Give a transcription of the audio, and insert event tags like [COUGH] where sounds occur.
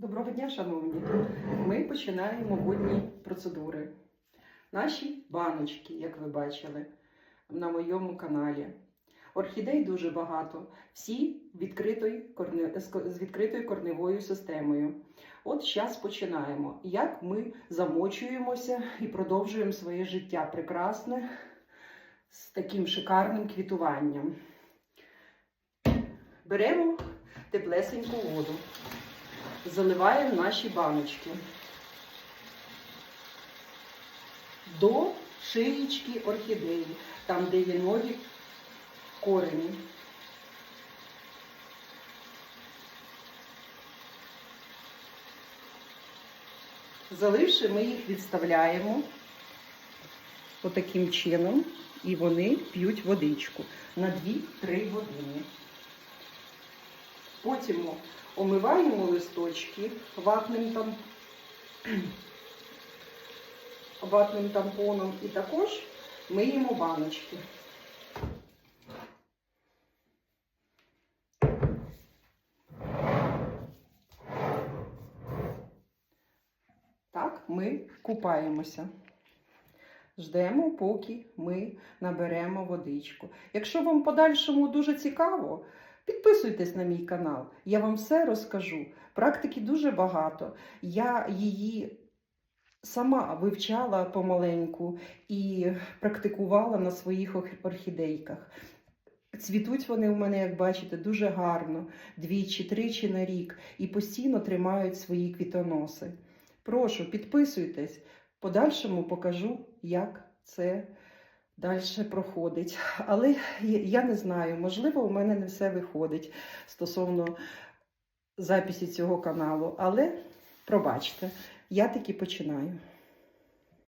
Доброго дня, шановні! Ми починаємо водні процедури. Наші баночки, як ви бачили на моєму каналі. Орхідей дуже багато, всі з- з відкритою корневою системою. От зараз починаємо. Як ми замочуємося і продовжуємо своє життя прекрасне з таким шикарним квітуванням. Беремо теплесеньку воду заливаємо наші баночки до шиєчки орхідеї, там, де є нові корені. Заливши, ми їх відставляємо отаким чином, і вони п'ють водичку на 2-3 години. Потім омиваємо листочки ватним, там, [CLEARS THROAT] ватним тампоном і також миємо баночки. Так, ми купаємося. Ждемо, поки ми наберемо водичку. Якщо вам подальшому дуже цікаво, підписуйтесь на мій канал. Я вам все розкажу. Практики дуже багато. Я її сама вивчала помаленьку і практикувала на своїх орхідейках. Цвітуть вони у мене, як бачите, дуже гарно, двічі-тричі на рік, і постійно тримають свої квітоноси. Прошу, підписуйтесь. Подальшому покажу, як це далі проходить. Але я- не знаю, можливо, у мене не все виходить стосовно записі цього каналу. Але пробачте, я таки починаю.